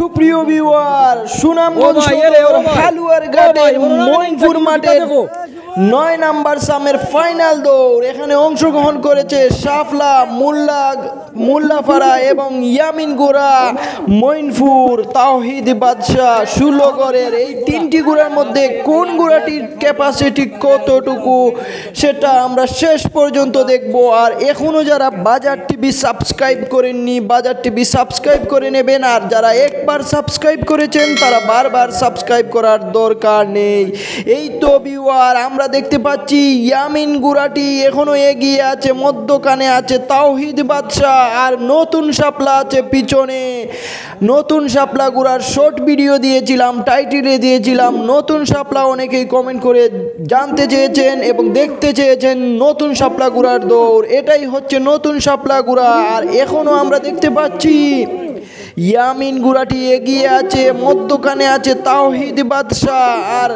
সুপ্রিয় বিওয়ার সুনামগঞ্জ। হালুয়ার ঘাটের মইনপুর মাঠের? নয় নাম্বার সামের ফাইনাল দৌড়। এখানে অংশগ্রহণ করেছে সাফলা মুল্লা মুল্লাপাড়া এবং ইয়ামিন গোড়া মইনপুর তাওহিদ বাদশাহ সুলগড়ের এই তিনটি গুড়ার মধ্যে কোন গুড়াটির ক্যাপাসিটি কতটুকু, সেটা আমরা শেষ পর্যন্ত দেখব। আর এখনও যারা বাজার টিভি সাবস্ক্রাইব করেননি, বাজার টিভি সাবস্ক্রাইব করে নেবেন। আর যারা একবার সাবস্ক্রাইব করেছেন, তারা বারবার সাবস্ক্রাইব করার দরকার নেই। এই তো ভিউয়ার আমরা দেখতে পাচ্ছি, ইয়ামিন গুড়াটি এখনও এগিয়ে আছে, মধ্যখানে আছে তাওহিদ বাদশাহ আর নতুন শাপলা আছে পিছনে। নতুন শাপলা গুড়ার শর্ট ভিডিও দিয়েছিলাম টাইটেলে দিয়েছিলাম, নতুন শাপলা অনেকেই কমেন্ট করে জানতে চেয়েছেন এবং দেখতে চেয়েছেন নতুন শাপলা গুড়ার দৌড়। এটাই হচ্ছে নতুন শাপলা গুড়া, আর এখনও আমরা দেখতে পাচ্ছি ইয়ামিন গুড়াটি এগিয়ে আছে, মধ্যখানে আছে তাওহিদ বাদশাহ আর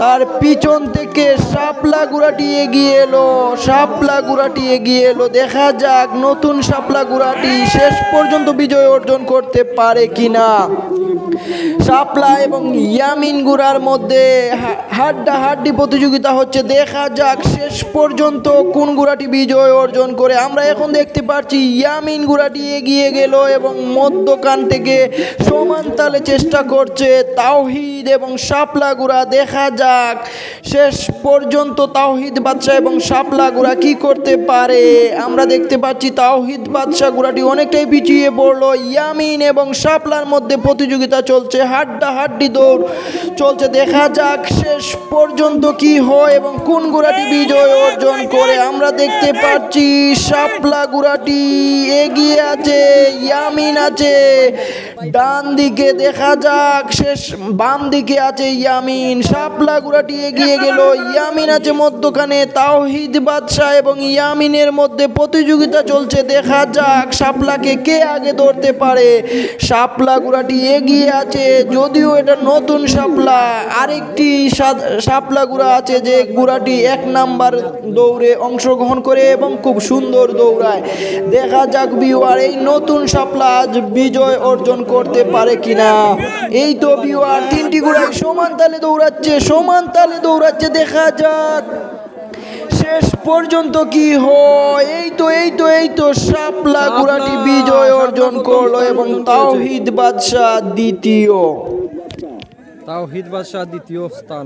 তার পিছন থেকে শাপলা গুড়াটি এগিয়ে এলো সাপলা গুড়াটি এগিয়ে এলো। দেখা যাক নতুন সাপলা গুড়াটি শেষ পর্যন্ত বিজয় অর্জন করতে পারে কিনা। শাপলা এবং ইয়ামিন গুড়ার মধ্যে হাড্ডা হাড্ডি প্রতিযোগিতা হচ্ছে। দেখা যাক শেষ পর্যন্ত কোন গুড়াটি বিজয় অর্জন করে। আমরা এখন দেখতে পাচ্ছি ইয়ামিন গুড়াটি এগিয়ে গেল এবং মধ্যখান থেকে সমান তালে চেষ্টা করছে তাওহিদ এবং শাপলা গুড়া। দেখা যাক শেষ পর্যন্ত তাওহিদ বাদশাহ এবং শাপলা গুড়া কি করতে পারে। আমরা দেখতে পাচ্ছি তাওহিদ বাদশাহ গুড়াটি অনেকটাই পিছিয়ে পড়ল। ইয়ামিন এবং শাপলার মধ্যে প্রতিযোগিতা চলছে, হাড্ডা হাড্ডি দৌড় চলছে। দেখা যাক শেষ পর্যন্ত কি হয় এবং কোন গুড়াটি বিজয় অর্জন করে। আমরা দেখতে পাচ্ছি শাপলা গুড়াটি এগিয়ে আছে, ইয়ামিন আছে। ডান দিকে দেখা যাক, শেষ বাম দিকে আছে ইয়ামিন, শাপলা গুড়াটি এগিয়ে গেল, ইয়ামিন আছে মধ্যখানে, তাওহিদ বাদশাহ এবং ইয়ামিনের মধ্যে প্রতিযোগিতা চলছে, দেখা যাক শাপলাকে কে আগে ধরতে পারে। শাপলা গুড়াটি এগিয়ে আছে, যদিও এটা নতুন শাপলা, আরেকটি শাপলা গুড়া আছে যে গুড়াটি এক নাম্বার দৌড়ে অংশগ্রহণ করে এবং খুব সুন্দর দৌড়ায়। দেখা যাক বিওয়ার এই নতুন শাপলা আজ বিজয় অর্জন করতে পারে কিনা? এই তো বিওয়ার তিনটি গুড়াই সমান তালে দৌড়াচ্ছে সমান তালে দৌড়াচ্ছে দেখা যাক। শেষ পর্যন্ত কি হয়? এই তো এই তো এই তো শাপলা গুড়াটি বিজয় অর্জন করল এবং তাওহিদ বাদশাহ দ্বিতীয়। তাওহিদ বাদশাহ দ্বিতীয় স্থান।